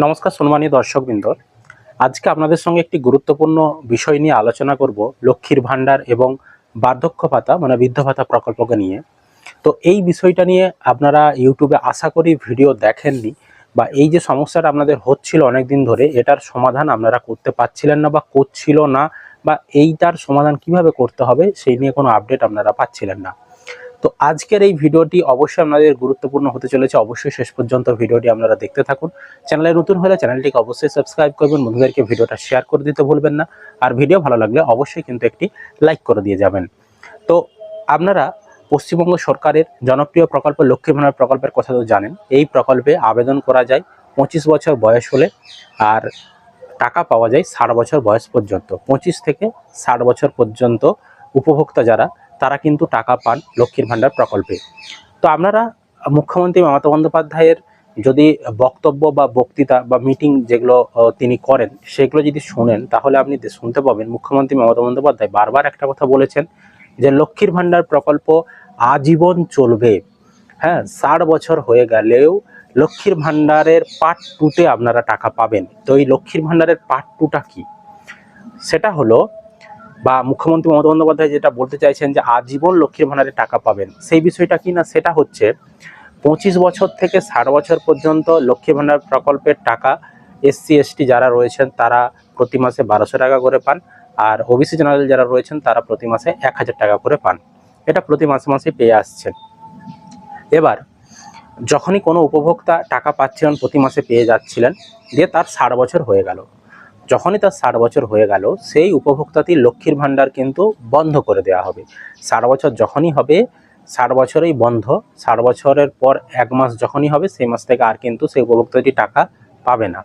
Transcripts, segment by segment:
নমস্কার সম্মানীয় দর্শকবৃন্দ। আজকে আপনাদের সঙ্গে একটি গুরুত্বপূর্ণ বিষয় নিয়ে আলোচনা করব লক্ষ্মীর ভাণ্ডার এবং বার্ধক্য ভাতা মানে বৃদ্ধ ভাতা প্রকল্পকে নিয়ে। তো এই বিষয়টা নিয়ে আপনারা ইউটিউবে আশা করি ভিডিও দেখেননি বা এই যে সমস্যাটা আপনাদের হচ্ছিল অনেক দিন ধরে, এটার সমাধান আপনারা করতে পারছিলেন না বা করছিল না বা এইটার সমাধান কীভাবে করতে হবে, সেই নিয়ে কোনো আপডেট আপনারা পাচ্ছিলেন না। তো আজকের এই ভিডিওটি অবশ্যই আপনাদের গুরুত্বপূর্ণ হতে চলেছে। অবশ্যই শেষ পর্যন্ত ভিডিওটি আপনারা দেখতে থাকুন। চ্যানেলে নতুন হলে চ্যানেলটিকে অবশ্যই সাবস্ক্রাইব করবেন। বন্ধুদেরকে ভিডিওটা শেয়ার করে দিতে ভুলবেন না। আর ভিডিও ভালো লাগলে অবশ্যই কিন্তু একটি লাইক করে দিয়ে যাবেন। তো আপনারা পশ্চিমবঙ্গ সরকারের জনপ্রিয় প্রকল্প লক্ষ্মী ভাণ্ডার প্রকল্পের কথা তো জানেন। এই প্রকল্পে আবেদন করা যায় পঁচিশ বছর বয়স হলে আর টাকা পাওয়া যায় ষাট বছর বয়স পর্যন্ত। পঁচিশ থেকে ষাট বছর পর্যন্ত উপভোক্তা যারা তারা কিন্তু টাকা পান লক্ষ্মীর ভাণ্ডার প্রকল্পে। তো আপনারা মুখ্যমন্ত্রী মমতা বন্দ্যোপাধ্যায়ের যদি বক্তব্য বা বক্তৃতা বা মিটিং যেগুলো তিনি করেন, সেগুলো যদি শুনেন, তাহলে আপনি শুনতে পাবেন মুখ্যমন্ত্রী মমতা বন্দ্যোপাধ্যায় বারবার একটা কথা বলেছেন যে লক্ষ্মীর ভাণ্ডার প্রকল্প আজীবন চলবে। হ্যাঁ ষাট বছর হয়ে গেলেও লক্ষ্মীর ভাণ্ডারের পার্ট টুতে আপনারা টাকা পাবেন। তো এই লক্ষ্মীর ভাণ্ডারের পার্ট টুটা কি? সেটা হলো বা মুখ্যমন্ত্রী মমতা বন্দ্যোপাধ্যায় যেটা বলতে চাইছেন যে আজীবন লক্ষ্মীর ভাণ্ডারে টাকা পাবেন, সেই বিষয়টা কি না সেটা হচ্ছে পঁচিশ বছর থেকে ষাট বছর পর্যন্ত লক্ষ্মী ভাণ্ডার প্রকল্পের টাকা এসসি, এসটি যারা রয়েছেন তারা প্রতি মাসে বারোশো টাকা করে পান আর ওবিসি জেনারেল যারা রয়েছেন তারা প্রতি মাসে এক হাজার টাকা করে পান। এটা প্রতি মাসে মাসে পেয়ে আসছেন। এবার যখনই কোনো উপভোক্তা টাকা পাচ্ছিলেন প্রতি মাসে পেয়ে যাচ্ছিলেন, দিয়ে তার ষাট বছর হয়ে গেল। যখনই তার ষাট বছর হয়ে গেল, সেই উপভোক্তাটি লক্ষ্মীর ভাণ্ডার কিন্তু বন্ধ করে দেওয়া হবে। ষাট বছর যখনই হবে, ষাট বছরেই বন্ধ। ষাট বছরের পর এক মাস যখনই হবে, সেই মাস থেকে আর কিন্তু সেই উপভোক্তাটি টাকা পাবে না।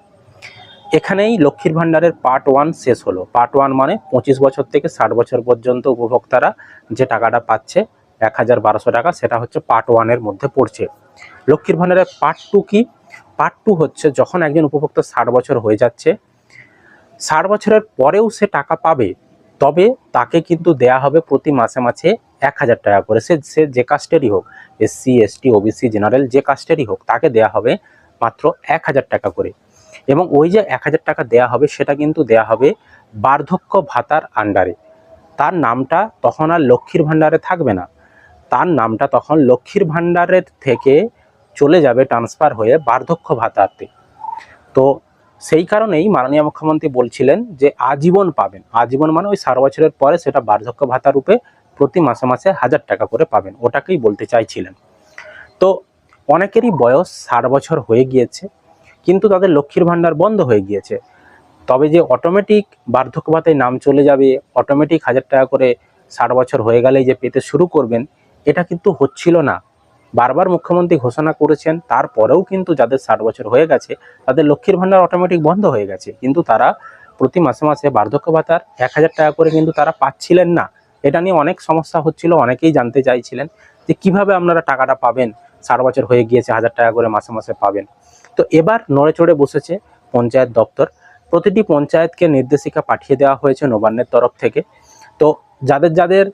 এখানেই লক্ষ্মীর ভাণ্ডারের পার্ট ওয়ান শেষ হলো। পার্ট ওয়ান মানে পঁচিশ বছর থেকে ষাট বছর পর্যন্ত উপভোক্তারা যে টাকাটা পাচ্ছে, এক হাজার বারোশো টাকা, সেটা হচ্ছে পার্ট ওয়ানের মধ্যে পড়ছে। লক্ষ্মীর ভাণ্ডারের পার্ট টু কি? পার্ট টু হচ্ছে যখন একজন উপভোক্তা ষাট বছর হয়ে যাচ্ছে ষাট বছরের পরেও সে টাকা পাবে, তবে তাকে কিন্তু দেয়া হবে প্রতি মাসে মাসে এক হাজার টাকা করে। সে সে যে কাস্টেরই হোক এসসি এসটি ওবিসি জেনারেল যে কাস্টেরই হোক, তাকে দেয়া হবে মাত্র এক হাজার টাকা করে। এবং ওই যে এক হাজার টাকা দেয়া হবে, সেটা কিন্তু দেয়া হবে বার্ধক্য ভাতার আন্ডারে তার নামটা তখন আর লক্ষ্মীর ভাণ্ডারে থাকবে না। তার নামটা তখন লক্ষ্মীর ভাণ্ডারের থেকে চলে যাবে ট্রান্সফার হয়ে বার্ধক্য ভাতাতে। তো সেই কারণেই মাননীয় মুখ্যমন্ত্রী বলছিলেন যে আজীবন পাবেন। আজীবন মানে ওই ষাট বছরের পরে সেটা বার্ধক্য ভাতা রূপে প্রতি মাসে মাসে হাজার টাকা করে পাবেন, ওটাকেই বলতে চাইছিলেন। তো অনেকেরই বয়স ষাট বছর হয়ে গিয়েছে, কিন্তু তাদের লক্ষ্মীর ভাণ্ডার বন্ধ হয়ে গিয়েছে। তবে যে অটোমেটিক বার্ধক্য ভাতায় নাম চলে যাবে অটোমেটিক হাজার টাকা করে ষাট বছর হয়ে গেলেই যে পেতে শুরু করবেন, এটা কিন্তু হচ্ছিল না। বারবার মুখ্যমন্ত্রী ঘোষণা করেছেন, তারপরেও কিন্তু যাদের ষাট বছর হয়ে গেছে, তাদের লক্ষ্মীর ভাণ্ডার অটোমেটিক বন্ধ হয়ে গেছে। কিন্তু তারা প্রতি মাসে মাসে বার্ধক্য ভাতার এক হাজার টাকা করে কিন্তু তারা পাচ্ছিলেন না। এটা নিয়ে অনেক সমস্যা হচ্ছিল, অনেকেই জানতে চাইছিলেন যে কীভাবে আপনারা টাকাটা পাবেন? ষাট বছর হয়ে গিয়েছে, হাজার টাকা করে মাসে মাসে পাবেন। তো এবার নড়ে চড়ে বসেছে পঞ্চায়েত দপ্তর। প্রতিটি পঞ্চায়েতকে নির্দেশিকা পাঠিয়ে দেওয়া হয়েছে নবান্নের তরফ থেকে। তো যাদের যাদের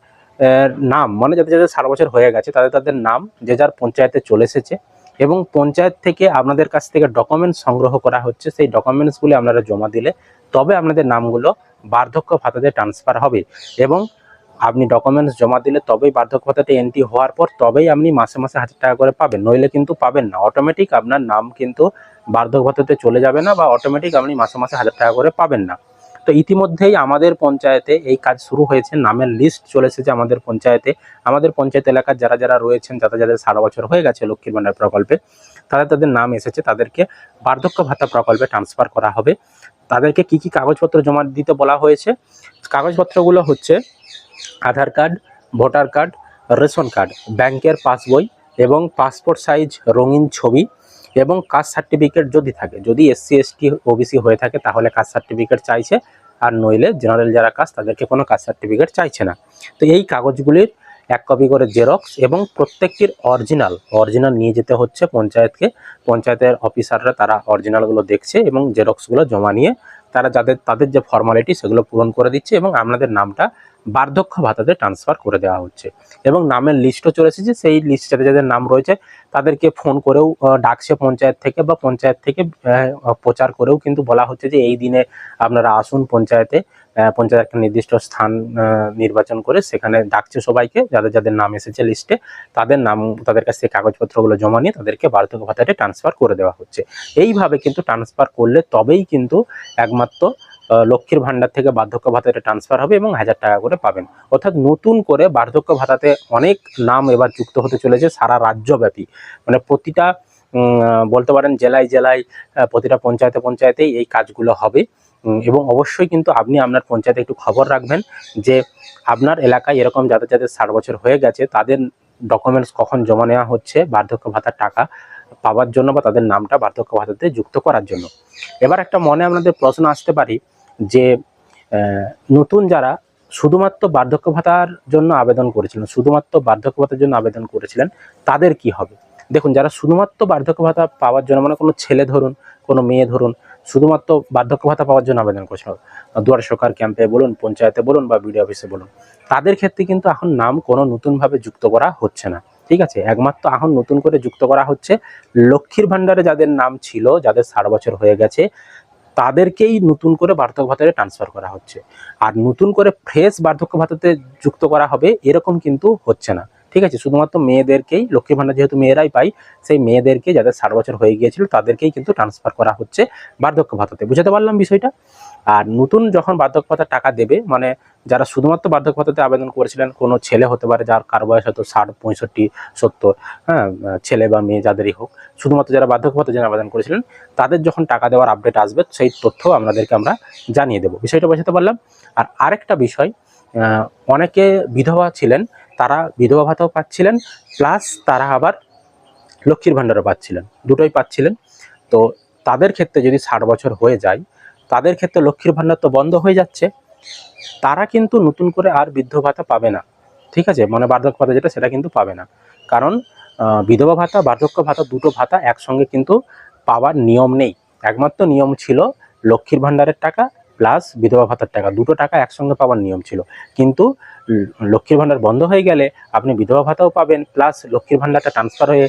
নাম মানে যাদের যাদের ষাট বছর হয়ে গেছে, তাদের তাদের নাম যে যার পঞ্চায়েতে চলে এসেছে এবং পঞ্চায়েত থেকে আপনাদের কাছ থেকে ডকুমেন্টস সংগ্রহ করা হচ্ছে, সেই ডকুমেন্টসগুলি আপনারা জমা দিলে তবে আপনাদের নামগুলো বার্ধক্য ভাতাতে ট্রান্সফার হবে এবং আপনি ডকুমেন্টস জমা দিলে তবেই বার্ধক্য ভাতাতে এন্ট্রি হওয়ার পর তবেই আপনি মাসে মাসে হাজার টাকা করে পাবেন, নইলে কিন্তু পাবেন না। অটোমেটিক আপনার নাম কিন্তু বার্ধক্য ভাতাতে চলে যাবে না বা অটোমেটিক আপনি মাসে মাসে হাজার টাকা করে পাবেন না। তো ইতিমধ্যেই আমাদের পঞ্চায়েতে এই কাজ শুরু হয়েছে, নামের লিস্ট চলে এসেছে আমাদের পঞ্চায়েতে। আমাদের পঞ্চায়েত এলাকার যারা যারা রয়েছেন, যারা যাদের সারা বছর হয়ে গেছে লক্ষ্মীর ভাণ্ডার প্রকল্পে, তাদের তাদের নাম এসেছে। তাদেরকে বার্ধক্য ভাতা প্রকল্পে ট্রান্সফার করা হবে। তাদেরকে কি কি কাগজপত্র জমা দিতে বলা হয়েছে? কাগজপত্রগুলো হচ্ছে Aadhaar card, voter card, ration card, ব্যাংকের পাসবই এবং পাসপোর্ট সাইজ, রঙিন ছবি এবং কাস্ট সার্টিফিকেট যদি থাকে, যদি এসসি, এসটি, ওবিসি হয়ে থাকে, তাহলে কাস্ট সার্টিফিকেট চাইছে। আর নইলে জেনারেল যারা কাজ, তাদেরকে কোনো কাস্ট সার্টিফিকেট চাইছে না। তো এই কাগজগুলির এক কপি করে জেরক্স এবং প্রত্যেকটির অরিজিনাল অরিজিনাল নিয়ে যেতে হচ্ছে পঞ্চায়েতকে। পঞ্চায়েতের অফিসাররা তারা অরিজিনালগুলো দেখছে এবং জেরক্সগুলো জমা নিয়ে তারা যাদের, তাদের যে ফর্মালিটি সেগুলো পূরণ করে দিচ্ছে এবং আপনাদের নামটা বার্ধক্য ভাতাতে ট্রান্সফার করে দেওয়া হচ্ছে। এবং নামের লিস্টও চলে এসেছে সেই লিস্টে যাদের নাম রয়েছে, তাদেরকে ফোন করেও ডাকছে পঞ্চায়েত থেকে বা পঞ্চায়েত থেকে প্রচার করেও কিন্তু বলা হচ্ছে যে এই দিনে আপনারা আসুন পঞ্চায়েতে পঞ্চায়েত একটা নির্দিষ্ট স্থান নির্বাচন করে সেখানে ডাকছে সবাইকে, যাদের যাদের নাম এসেছে লিস্টে তাদের নাম, তাদের কাছ থেকে কাগজপত্রগুলো জমা নিয়ে তাদেরকে বার্ধক্য ভাতাতে ট্রান্সফার করে দেওয়া হচ্ছে। এইভাবে কিন্তু ট্রান্সফার করলে তবেই কিন্তু একমাত্র লক্ষ্মীর ভান্ডার থেকে বার্ধক্য ভাতাতে ট্রান্সফার হবে এবং হাজার টাকা করে পাবেন। অর্থাৎ নতুন করে বার্ধক্য ভাতাতে অনেক নাম এবার যুক্ত হতে চলেছে সারা রাজ্যব্যাপী। মানে প্রতিটা বলতে পারেন জেলায় জেলায় প্রতিটা পঞ্চায়েতে পঞ্চায়েতেই এই কাজগুলো হবে। এবং অবশ্যই কিন্তু আপনি আপনার পঞ্চায়েতে একটু খবর রাখবেন যে আপনার এলাকায় এরকম যাদের যাদের ষাট বছর হয়ে গেছে, তাদের ডকুমেন্টস কখন জমা নেওয়া হচ্ছে, বার্ধক্য ভাতার টাকা পাওয়ার জন্য বা তাদের নামটা বার্ধক্য ভাতাতে যুক্ত করার জন্য। এবার একটা মনে আপনাদের প্রশ্ন আসতে পারি যে নতুন যারা শুধুমাত্র বার্ধক্য ভাতার জন্য আবেদন করেছিলেন, শুধুমাত্র বার্ধক্য ভাতার জন্য আবেদন করেছিলেন, তাদের কি হবে? দেখুন, যারা শুধুমাত্র বার্ধক্য ভাতা পাওয়ার জন্য মানে কোনো ছেলে ধরুন, কোনো মেয়ে ধরুন, শুধুমাত্র বার্ধক্য ভাতা পাওয়ার জন্য আবেদন করেছিল। দুয়ার সরকার ক্যাম্পে বলুন, পঞ্চায়েতে বলুন বা বিডিও অফিসে বলুন, তাদের ক্ষেত্রে কিন্তু এখন নাম কোনো নতুনভাবে যুক্ত করা হচ্ছে না। ঠিক আছে? একমাত্র এখন নতুন করে যুক্ত করা হচ্ছে লক্ষ্মীর ভাণ্ডারে যাদের নাম ছিল, যাদের ষাট বছর হয়ে গেছে তাদেরকেই নতুন করে বার্ধক্য ভাতাতে ট্রান্সফার করা হচ্ছে। আর নতুন করে ফ্রেশ বার্ধক্য ভাতাতে যুক্ত করা হবে, এরকম কিন্তু হচ্ছে না। ঠিক আছে? শুধুমাত্র মেয়েদেরকেই, লক্ষ্মী ভাণ্ডার যেহেতু মেয়েরাই পাই সেই মেয়েদেরকে যাদের ষাট বছর হয়ে গিয়েছিল, তাদেরকেই কিন্তু ট্রান্সফার করা হচ্ছে বার্ধক্য ভাতাতে। বুঝতে পারলাম বিষয়টা? আর নতুন যখন বার্ধক্য ভাতা টাকা দেবে মানে যারা শুধুমাত্র বার্ধক্য ভাতাতে আবেদন করেছিলেন, কোনো ছেলে হতে পারে যার কার বয়স হয়তো ষাট, পঁয়ষট্টি, সত্তর হ্যাঁ ছেলে বা মেয়ে যাদেরই হোক, শুধুমাত্র যারা বার্ধক্য ভাতার জন্য আবেদন করেছিলেন, তাদের যখন টাকা দেওয়ার আপডেট আসবে, সেই তথ্য আপনাদেরকে আমরা জানিয়ে দেবো। বিষয়টা বোঝাতে পারলাম? আর আরেকটা বিষয় অনেকে বিধবা ছিলেন তারা বিধবা ভাতাও পাচ্ছিলেন প্লাস তারা আবার লক্ষ্মীর ভাণ্ডারও পাচ্ছিলেন। দুটোই পাচ্ছিলেন। তো তাদের ক্ষেত্রে যদি ষাট বছর হয়ে যায়, তাদের ক্ষেত্রে লক্ষ্মীর ভাণ্ডার তো বন্ধ হয়ে যাচ্ছে। তারা কিন্তু নতুন করে আর বৃদ্ধ ভাতা পাবে না। ঠিক আছে? মানে বার্ধক্য ভাতা যেটা, সেটা কিন্তু পাবে না। কারণ বিধবা ভাতা, বার্ধক্য ভাতা, দুটো ভাতা একসঙ্গে কিন্তু পাওয়ার নিয়ম নেই। একমাত্র নিয়ম ছিল লক্ষ্মীর ভাণ্ডারের টাকা প্লাস বিধবা ভাতার টাকা। দুটো টাকা একসঙ্গে পাওয়ার নিয়ম ছিল। কিন্তু লক্ষ্মীর ভাণ্ডার বন্ধ হয়ে গেলে আপনি বিধবা ভাতাও পাবেন প্লাস লক্ষ্মীর ভাণ্ডারটা ট্রান্সফার হয়ে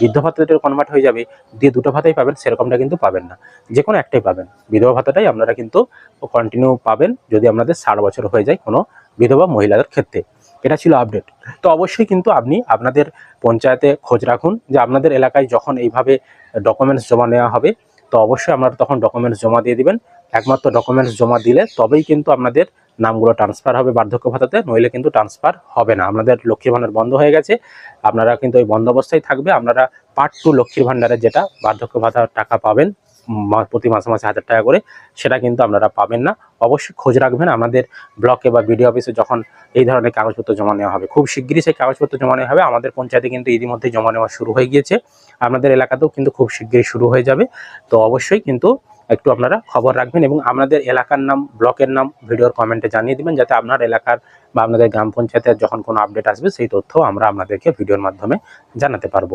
বৃদ্ধ ভাতাতে কনভার্ট হয়ে যাবে, দিয়ে দুটো ভাতাই পাবেন, সেরকমটা কিন্তু পাবেন না। যে কোনো একটাই পাবেন। বিধবা ভাতাটাই আপনারা কিন্তু কন্টিনিউ পাবেন, যদি আপনাদের ষাট বছর হয়ে যায় কোনো বিধবা মহিলাদের ক্ষেত্রে। এটা ছিল আপডেট তো অবশ্যই কিন্তু আপনি আপনাদের পঞ্চায়েতে খোঁজ রাখুন যে আপনাদের এলাকায় যখন এইভাবে ডকুমেন্টস জমা নেওয়া হবে, তো অবশ্যই আপনারা তখন ডকুমেন্টস জমা দিয়ে দিবেন। একমাত্র ডকুমেন্টস জমা দিলে তবেই কিন্তু আপনাদের নামগুলো ট্রান্সফার হবে বার্ধক্য ভাতাতে, নইলে কিন্তু ট্রান্সফার হবে না। আপনাদের লক্ষ্মীর ভাণ্ডার বন্ধ হয়ে গেছে, আপনারা কিন্তু ওই বন্ধ অবস্থায় থাকবে, আপনারা পার্ট টু লক্ষ্মীর ভাণ্ডারে যেটা বার্ধক্য ভাতার টাকা পাবেন প্রতি মাসে মাসে হাজার টাকা করে, সেটা কিন্তু আপনারা পাবেন না। অবশ্যই খোঁজ রাখবেন আমাদের ব্লকে বা বিডিও অফিসে যখন এই ধরনের কাগজপত্র জমা নেওয়া হবে। খুব শিগগিরই সেই কাগজপত্র জমা নেওয়া হবে। আমাদের পঞ্চায়েতে কিন্তু ইতিমধ্যে জমা নেওয়া শুরু হয়ে গিয়েছে। আপনাদের এলাকাতেও কিন্তু খুব শিগগিরই শুরু হয়ে যাবে। তো অবশ্যই কিন্তু একটু আপনারা খবর রাখবেন এবং আপনাদের এলাকার নাম, ব্লকের নাম ভিডিওর কমেন্টে জানিয়ে দেবেন যাতে আপনার এলাকার বা আপনাদের গ্রাম পঞ্চায়েতের যখন কোনো আপডেট আসবে, সেই তথ্য আমরা আপনাদেরকে ভিডিওর মাধ্যমে জানাতে পারব।